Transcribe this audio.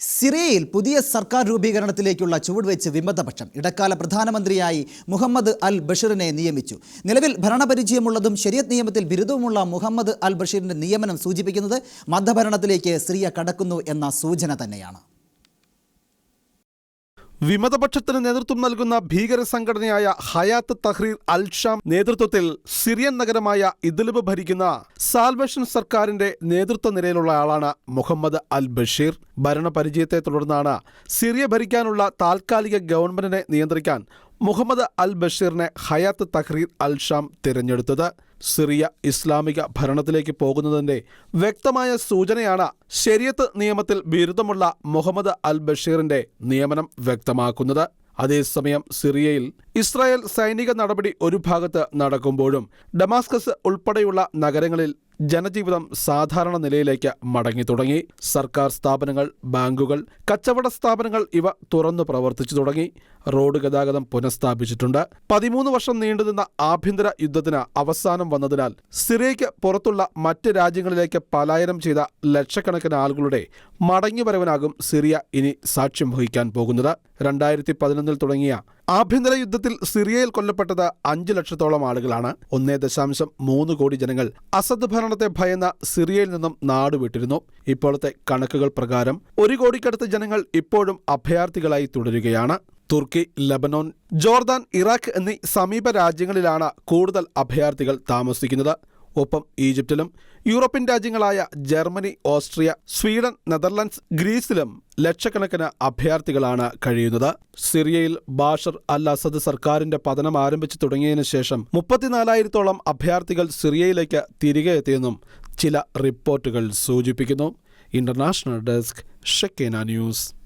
സിറിയയിൽ പുതിയ സർക്കാർ രൂപീകരണത്തിലേക്കുള്ള ചുവടുവെച്ച് വിമതപക്ഷം ഇടക്കാല പ്രധാനമന്ത്രിയായി മുഹമ്മദ് അൽ ബഷീറിനെ നിയമിച്ചു. നിലവിൽ ഭരണപരിചയമുള്ളതും ശരിയത് നിയമത്തിൽ ബിരുദവുമുള്ള മുഹമ്മദ് അൽ ബഷീറിന്റെ നിയമനം സൂചിപ്പിക്കുന്നത് മതഭരണത്തിലേക്ക് സിറിയ കടക്കുന്നു എന്ന സൂചന തന്നെയാണ്. വിമതപക്ഷത്തിന് നേതൃത്വം നൽകുന്ന ഭീകര സംഘടനയായ ഹയാത്ത് തഹ്രീർ അൽ ഷാം നേതൃത്വത്തിൽ സിറിയൻ നഗരമായ ഇദ്ലിബ് ഭരിക്കുന്ന സാൽവേഷൻ സർക്കാരിന്റെ നേതൃത്വ നിരയിലുള്ള ആളാണ് മുഹമ്മദ് അൽ ബഷീർ. ഭരണപരിചയത്തെ തുടർന്നാണ് സിറിയ ഭരിക്കാനുള്ള താൽക്കാലിക ഗവൺമെന്റിനെ നിയന്ത്രിക്കാൻ മുഹമ്മദ് അൽ ബഷീറിനെ ഹയാത്ത് തഹ്രീർ അൽ ഷാം തിരഞ്ഞെടുത്തത്. സിറിയ ഇസ്ലാമിക ഭരണത്തിലേക്ക് പോകുന്നതിന്റെ വ്യക്തമായ സൂചനയാണ് ശരിയത്ത് നിയമത്തിൽ ബിരുദമുള്ള മുഹമ്മദ് അൽ ബഷീറിന്റെ നിയമനം വ്യക്തമാക്കുന്നത്. അതേസമയം സിറിയയിൽ ഇസ്രായേൽ സൈനിക നടപടി ഒരു ഭാഗത്ത് നടക്കുമ്പോഴും ഡമാസ്കസ് ഉൾപ്പെടെയുള്ള നഗരങ്ങളിൽ ജനജീവിതം സാധാരണ നിലയിലേക്ക് മടങ്ങി തുടങ്ങി. സർക്കാർ സ്ഥാപനങ്ങൾ ബാങ്കുകൾ കച്ചവട സ്ഥാപനങ്ങൾ ഇവ തുറന്നു പ്രവർത്തിച്ചു തുടങ്ങി. റോഡ് ഗതാഗതം പുനഃസ്ഥാപിച്ചിട്ടുണ്ട്. പതിമൂന്ന് വർഷം നീണ്ടുനിന്ന ആഭ്യന്തര യുദ്ധത്തിന് അവസാനം വന്നതിനാൽ സിറിയയ്ക്ക് പുറത്തുള്ള മറ്റ് രാജ്യങ്ങളിലേക്ക് പലായനം ചെയ്ത ലക്ഷക്കണക്കിന് ആളുകളുടെ മടങ്ങിവരവനാകും സിറിയ ഇനി സാക്ഷ്യം വഹിക്കാൻ പോകുന്നത്. രണ്ടായിരത്തി പതിനൊന്നിൽ തുടങ്ങിയ ആഭ്യന്തര യുദ്ധത്തിൽ സിറിയയിൽ കൊല്ലപ്പെട്ടത് അഞ്ചു ലക്ഷത്തോളം ആളുകളാണ്. ഒന്നേ ദശാംശം മൂന്ന് കോടി ജനങ്ങൾ അസദ് ഭരണത്തെ ഭയന്ന സിറിയയിൽ നിന്നും നാടുവിട്ടിരുന്നു ഇപ്പോഴത്തെ കണക്കുകൾ പ്രകാരം ഒരു കോടിക്കടുത്ത് ജനങ്ങൾ ഇപ്പോഴും അഭയാർത്ഥികളായി തുടരുകയാണ്. തുർക്കി ലബനോൻ ജോർദാൻ ഇറാഖ് എന്നീ സമീപ രാജ്യങ്ങളിലാണ് കൂടുതൽ അഭയാർത്ഥികൾ താമസിക്കുന്നത്. ഒപ്പം ഈജിപ്തിലും യൂറോപ്യൻ രാജ്യങ്ങളായ ജർമ്മനി ഓസ്ട്രിയ സ്വീഡൻ നെതർലൻഡ്സ് ഗ്രീസിലും ലക്ഷക്കണക്കിന് അഭയാർത്ഥികളാണ് കഴിയുന്നത്. സിറിയയിൽ ബാഷർ അൽ അസദ് സർക്കാരിന്റെ പതനം ആരംഭിച്ചു തുടങ്ങിയതിനു ശേഷം മുപ്പത്തിനാലായിരത്തോളം അഭയാർത്ഥികൾ സിറിയയിലേക്ക് തിരികെ എത്തിയെന്നും ചില റിപ്പോർട്ടുകൾ സൂചിപ്പിക്കുന്നു. International desk Shekinah news.